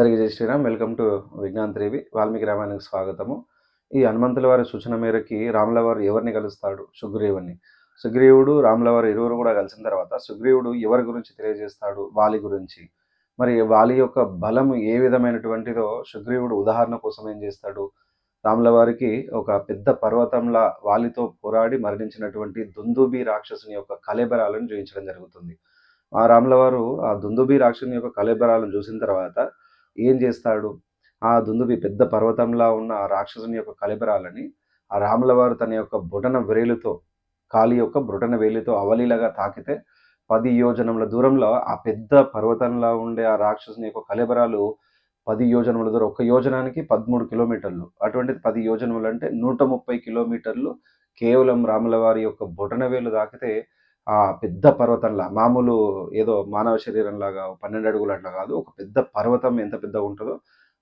అందరికీ జై Sriram. Welcome to Vignan త్రేవి వాల్మీకి రామాయణకు స్వాగతము. ఈ హనుమంతుల వారి సూచన మేరకి రాములవారు ఎవరిని కలుస్తాడు? సుగ్రీవుని సుగ్రీవుడు రాములవారు ఇరువురు కూడా కలిసిన తర్వాత సుగ్రీవుడు ఎవరి గురించి తెలియజేస్తాడు? వాలి గురించి. మరి వాలి యొక్క బలం ఏ విధమైనటువంటిదో సుగ్రీవుడు ఉదాహరణ కోసం ఏం చేస్తాడు? రాములవారికి ఒక పెద్ద పర్వతంలా వాలితో పోరాడి మరణించినటువంటి దుందుబి రాక్షసుని యొక్క కలేబరాలను చూపించడం జరుగుతుంది. ఆ రాములవారు ఆ దుందుబి రాక్షసుని యొక్క కలేబరాలను చూసిన తర్వాత ఏం చేస్తాడు? ఆ దుందుబి పెద్ద పర్వతంలా ఉన్న ఆ రాక్షసుని యొక్క కలిబరాలని ఆ రాములవారు తన యొక్క బుటన వ్రేలుతో కాలి యొక్క బుటన వేలితో అవలీలగా తాకితే పది యోజనముల దూరంలో ఆ పెద్ద పర్వతంలా ఉండే ఆ రాక్షసుని యొక్క కలేబరాలు పది యోజనముల దూరం ఒక యోజనానికి పదమూడు కిలోమీటర్లు. అటువంటిది పది యోజనములు అంటే నూట ముప్పై కిలోమీటర్లు కేవలం రాములవారి యొక్క బొటన వేలు తాకితే ఆ పెద్ద పర్వతంలా మామూలు ఏదో మానవ శరీరం లాగా పన్నెండు అడుగులు అట్లా కాదు ఒక పెద్ద పర్వతం ఎంత పెద్దగా ఉంటుందో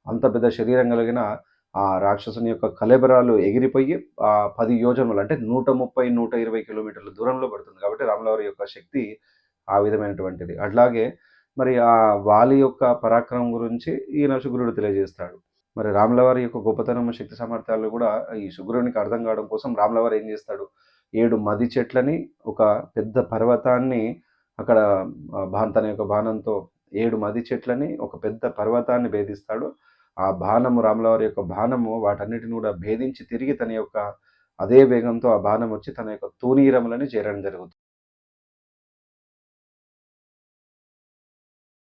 అంత పెద్ద శరీరం కలిగిన ఆ రాక్షసుని యొక్క కలెబరాలు ఎగిరిపోయి ఆ పది యోజనములు అంటే నూట ముప్పై నూట ఇరవై కిలోమీటర్ల దూరంలో పడుతుంది. కాబట్టి రాములవారి యొక్క శక్తి ఆ విధమైనటువంటిది. అట్లాగే మరి ఆ వాలి యొక్క పరాక్రమం గురించి ఈయన శుక్రుడు తెలియజేస్తాడు. మరి రాములవారి యొక్క గొప్పతనం శక్తి సామర్థ్యాలు కూడా ఈ శుక్రునికి అర్థం కావడం కోసం రాములవారు ఏం చేస్తాడు? ఏడు మది చెట్లని ఒక పెద్ద పర్వతాన్ని అక్కడ తన యొక్క బాణంతో ఏడు మది చెట్లని ఒక పెద్ద పర్వతాన్ని భేదిస్తాడు. ఆ బాణము రాములవారి యొక్క బాణము వాటన్నిటిని కూడా భేదించి తిరిగి తన యొక్క అదే వేగంతో ఆ బాణం వచ్చి తన యొక్క తూనీరములని చేరడం జరుగుతుంది.